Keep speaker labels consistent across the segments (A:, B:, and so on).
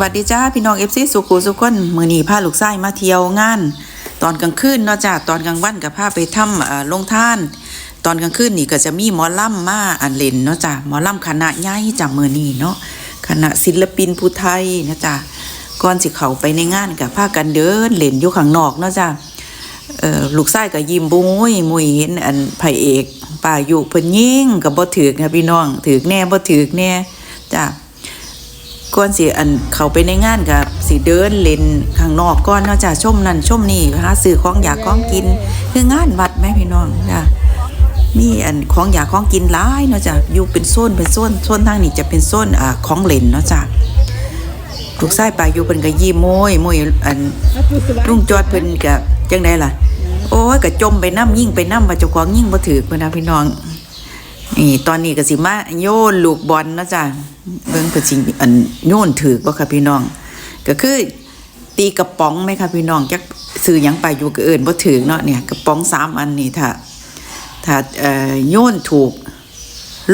A: วัสดีจ้าพี่น้องเอฟซีสุขุสุขคนมือนีพาลูกไส้มาเที่ยวงาน ตอนกลางคืนเนาะจ้าตอนกลางวันกับพาไปทำลงท่าน ตอนกลางคืนนี่ก็จะมีหมอลำมาอันเล่นเนาะจ้าหมอลำคณะใหญ่จากมือนีเนาะคณะศิลปินผู้ไทยนะจ้าก่อนสิเขาไปในงานกับพากันเดินเล่นอยู่ข้างนอกเนาะจ้าลูกชายก็ยิ้มบุ้ยมุยเห็นอันพระเอกป่าอยู่เพิ่นยิ่งก็บ่ถึกนะพี่น้องถึกแน่บ่ถึกแน่จ้ะ ก่อนสิอันเขาไปในงานก็สิเดินเล่นข้างนอกก่อนเนาะจ้ะชมนั่นชมนี่หาซื้อของอยากของกิน คืองานวัดแม่พี่น้องจ้ะมีอันของอยากของกินหลายเนาะจ้ะอยู่เป็นโซนเป็นโซนโซนทางนี้จะเป็นโซนอ่าของเล่นเนาะจ้ะลูกชายป่าอยู่เพิ่นก็ยิ้มโมยโมยอันลุงจอดเพิ่นก็จังไดล่ะ โอ้ยก็จมไปน้ำยิ่งไปน้ำว่าเจ้าของยิ่งบ่ถือเพิ่นนะพี่น้อง นี่ตอนนี้ก็สิมาโยนลูกบอลนะจ้ะเบิ่งเพิ่นสิอันโยนถือบ่ค่ะพี่น้อง ก็คือตีกระป๋องไหมคะพี่น้องจักซื้อยังไปอยู่ก็เอิ้นบ่ถือเนาะเนี่ยกระป๋องสามอันนี่ถ้าถ้าเอ่อโยนถูก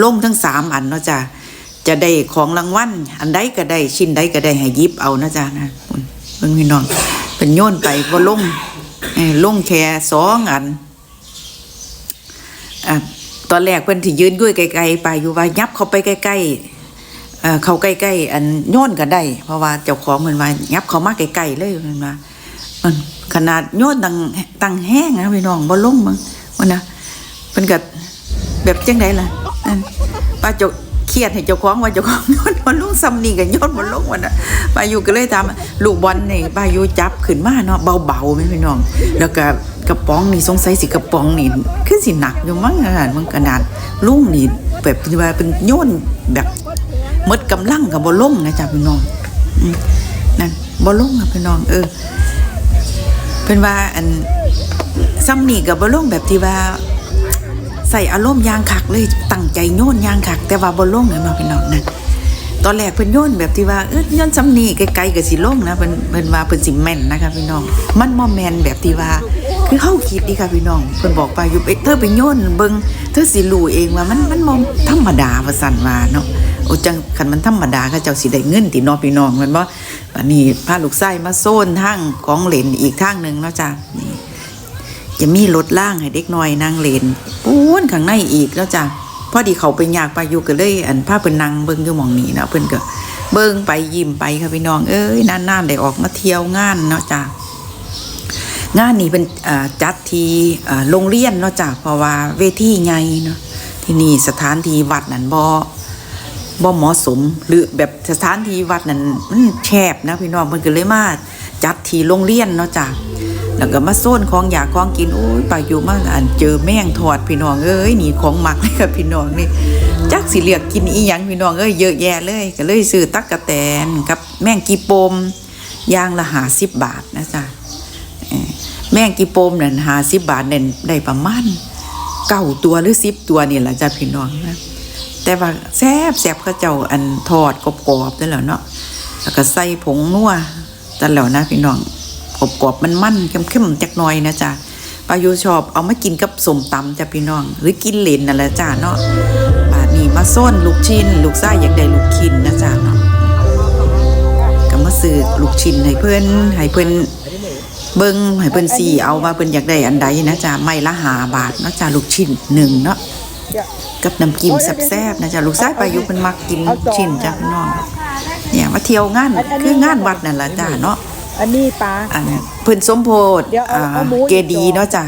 A: ลงทั้งสามอันเนาะจ้ะจะได้ของรางวัลอันใดก็ได้ชิ้นใดก็ได้ให้ยิบเอานะจ้ะนะเบิ่งพี่น้องเป็นโยนไปบ่ลงเอ้ยลงแค่สองอันอะ ตอนแรกเพิ่นที่ยืนด้ยไกลๆไปอยู่ว่ายับเข้าไปใกล้ๆเขาใกล้ๆอันโยนก็ได้ เพราะว่าเจ้าของเพิ่นว่ายับเขามาใกล้ๆเลยเพิ่นว่ามันขนาดโยนตังตังแห้งนะพี่น้องบ่ลงมึงว่านะเพิ่นก็แบบจังไดล่ะป้าจ้าเครียดให้เจ้าของว่าเจ้าของโยนบ่ลงซ้ำนี่ก็โยนบ่ลงว่าน่ะป้าอยู่ก็เลยถามว่าลูกบอลนี่ป้าอยู่จับขึ้นมาเนาะเบาๆแม่พี่น้อง แล้วก็ กระป๋องนี่สงสัยสิกระป๋องนี่คือสิหนักอยู่มั้งขนาดมันขนาดลุงนี่แบบที่ว่าเป็นโยนแบบมดกำลังก็บ่ลล่งนะจ๊ะพี่น้องนั่นบ่ลงอะพี่น้อง เออเพิ่นว่าอันซ้ำนี่ก็บ่ลล่งแบบที่ว่าใส่อารมณ์ยางคักเลยตั้งใจโยนยางคัก แต่ว่าบ่ลงเลยมาพี่น้องนะตอนแรกเพิ่นโยนแบบที่ว่าเอ้ยโยนซ้ำนี่ไกลๆก็สิลงนะเพิ่นเพิ่นว่าเพิ่นสิแม่นนะคะพี่น้อง มันบ่แมนแบบที่ว่า คือเฮาคิดดีค่ะพี่น้องเพิ่นบอกไปอยู่เธอไปโยนเบิงเธอสิรู้เองว่ามันมันบ่ธรรมดาว่าซั่นว่าเนาะโอ้จังคันมันธรรมดาเขาเจ้าสิได้เงินตินาะพี่น้องมันบ่อันนี้พาลูกชายมาโซนทางของเลนอีกทางหนึ่งเนาะจ้ะนี่จะมีรถล่างให้เด็กน้อยนั่งเลนปูนข้างในอีกแล้วจ้ะพอดีเขาไปอยากไปอยู่ก็เลยอันพาเพิ่นนังเบิ่งอยู่หม่องนี้เนาะเพิ่นก็เบิ่งไปยิ้มไปค่ะพี่น้องเอ้ยนานๆได้ออกมาเที่ยวงานเนาะจ้ะ งานนี้เป็นจัดที่โรงเรียนเนาะจ้ะเพราะว่าเวทีใหญ่เนาะที่นี่สถานที่วัดนั่นบ่บ่เหมาะสมหรือแบบสถานที่วัดนั่นมันแคบนะพี่น้องเพิ่นก็เลยมาจัดที่โรงเรียนเนาะจ้ะแล้วก็มาโซนของอยากของกินโอ้ยไปอยู่มาอันเจอแม่งทอดพี่น้องเอ้ยนี่ของหมักเลยกับพี่น้องนี่จักสิเลือกกินอีหยังพี่น้องเอ้ยเยอะแยะเลยก็เลยซื้อตักกะแตนกับแม่งกีปมอย่างละหาสิบบาทนะจ๊ะ แม่งกีโปมนั่นหาสิบบาทเนี่ยได้ประมาณเก้าตัวหรือสิบตัวนี่แหละจ้ะพี่น้องนะแต่ว่าแซบแซบเขาเจ้าอันทอดกรอบๆนั่นแหละเนาะแล้วก็ใส่ผงนัวแต่แล้วนะพี่น้องกรอบกรอบมันมันเข้มๆจักหน่อยนะจ๊ะปายุชอบเอามากินกับสมตำจ้ะพี่น้อง หรือกินเลนนั่นแหละจ้าเนาะบาดนี้มาส้นลูกชิ้น ลูกไส้อยากได้ลูกชิ้นนะจ๊ะเนาะก็มาซื้อลูกชิ้นให้เพื่อนให้เพื่อน เบิ้งให้เพื่อนสี่เอาว่าเพื่อนอยากได้อันใดนะจ๊ะไม่ละหาบาทเนาะจ้ะลูกชิ้นหนึ่งเนาะกับน้ำจิ้มแซ่บๆนะจ๊ะลูกไส้ปายุเพิ่นมักกินชิ้นจ้ะพี่น้องเนี่ยมาเที่ยวงานคืองานวัดนั่นแหละจ้าเนาะ
B: อันนี้ปลา
A: อันนี้เพิ่นสมโพธิ
B: เดี๋ยวเอา
A: อ่า
B: เอาหมูอีก
A: เกดีย์เนาะจ้ะ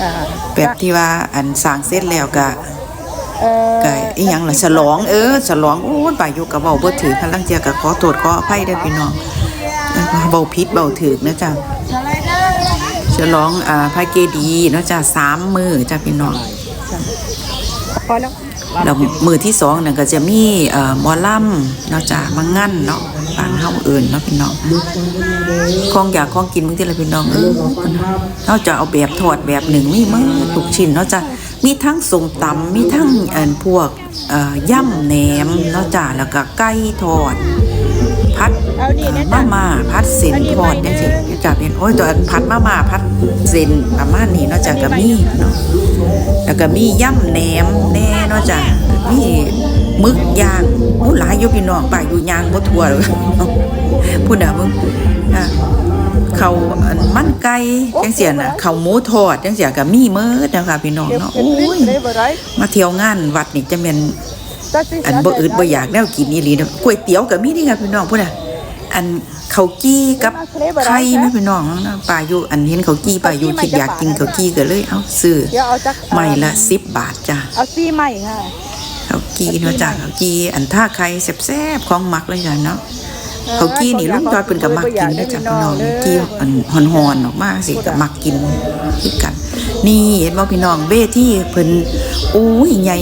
B: อ่า
A: แบบที่ว่าอันสร้างเสร็จแล้วก็
B: เอ่อ
A: ก็อีหยังล่ะฉลองเออฉลองโอ้ยไปอยู่กับเว้าบ่ถือคันลังเที่ยก็ขอโทษขออภัยเด้อพี่น้อง เออเว้าผิดเว้าถูกนะจ้ะฉลองอ่าพระเกดีย์เนาะจ้ะสามมื้อจ้ะพี่น้อง
B: พอแล้ว
A: แล้วมือที่สองนั่นก็จะมีเอ่อหมอลำเนาะจ้ะมังงั้นเนาะบางเฮาเอิ้นเนาะพี่น้องของอยากของกินมึงที่ละพี่น้องเออเนาะจะเอาแบบทอดแบบหนึ่งมีมั้งทุกชิ้นเนาะจ้ะมีทั้งส้มตำมีทั้งเอ่อพวกเอ่อย่ำแหนมเนาะจ้ะแล้วก็ไก่ทอดผั พัด
B: เอานี่นะ
A: มา
B: จ๊ะ
A: ม่าพัดเส้น
B: อันนี้
A: ทอด
B: ไม่
A: จัง
B: นะ
A: ซี่จับเป็นโอ้ยตัวอันพัดมาม่าพัดเส้นประมาณนี้เนาะจ้ะก็มีเนาะแล้วก็มีย่ำแหนมแน่เนาะจ้ะมีหมึกย่างโอ้หลายอยู่พี่น้องป่าอยู่ย่างบ่ทั่วเลยพูดน่ะมึงอะเขาวอันมันไก่จังเสียน่ะเขาวหมูทอดจังเสียก็มีเมิดนะคะพี่น้อง
B: เดี๋ยว
A: เนาะ
B: เป็น
A: โอ้
B: พริก
A: ย
B: เลยบ่ได้
A: มาเที่ยวงานวัดนี่จะเป็น
B: ตัดสิ
A: อันบ่อึดบ่อยากแนวกินอีหลีเนาะก๋วยเตี๋ยวก็มีนี่ค่ะพี่น้องพุ่นน่ะอันข้าวกี้กับไข่แม่พี่น้องเนาะป้าอยู่อันเห็นข้าวกี้ป้าอยู่คิดอยากกินข้าวกี้ก็เลยเอาซื้อ
B: เดี๋ยวเอาจัก
A: ใหม่ละ10บาทจ้ะ
B: เอาซี่ใหม่ค่ะ
A: ข้าวกี้เนาะจ้ะข้าวกี้อันท่าไข่แซ่บๆของมักเลยจ้ะเนาะข้าวกี้นี่ลุงจอยเพิ่นก็มักกินเด้อจ้ะพี่น้องกี้อันหอนๆออกมาสิก็มักกินคือกัน นี่เห็นบ่พี่น้องเบ้ที่เพิ่นโอ้ยใหญ่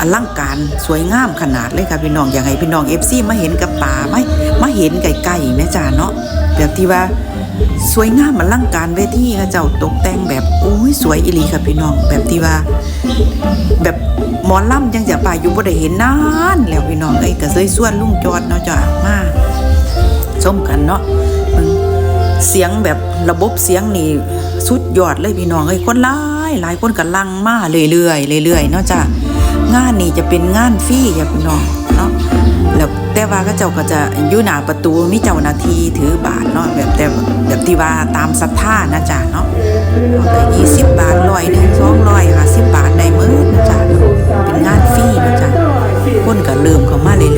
A: อลังการสวยงามขนาดเลยค่ะพี่น้องอยากให้พี่น้อง FC มาเห็นกับตาไหมมาเห็นไกลๆแม่จ้าเนาะแบบที่ว่าสวยงามอลังการเวทีเขาเจ้าตกแต่งแบบโอ้ยสวยอีหลีค่ะพี่น้องแบบที่ว่า แบบหมอลำจังจะไปอยู่บ่ได้เห็นนานแล้วพี่น้องเอ้ยก็เลยส่วนลุงจอดเนาะจ้ะมาชมกันเนาะเสียงแบบระบบเสียงนี่สุดยอดเลยพี่น้องเอ้คนหลายหลายคนก็ลังมาเรื่อยๆเรื่อยๆเนาะจ้ะ งานนี่จะเป็นงานฟรีค่ะพี่น้องเนาะแล้วแต่ว่าก็เจ้าก็จะอยู่หน้าประตูมีเจ้าหน้าที่ถือบาทเนาะแบบแต่แบบที่ว่าตามศรัทธานะจ๊ะเนาะต่อไปยี่สิบบาทร้อยหนึ่งสองร้อยห้าสิบบาทในมือนะจ๊ะเป็นงานฟรีนะจ๊ะคนก็เริ่มเข้ามาเรื่อย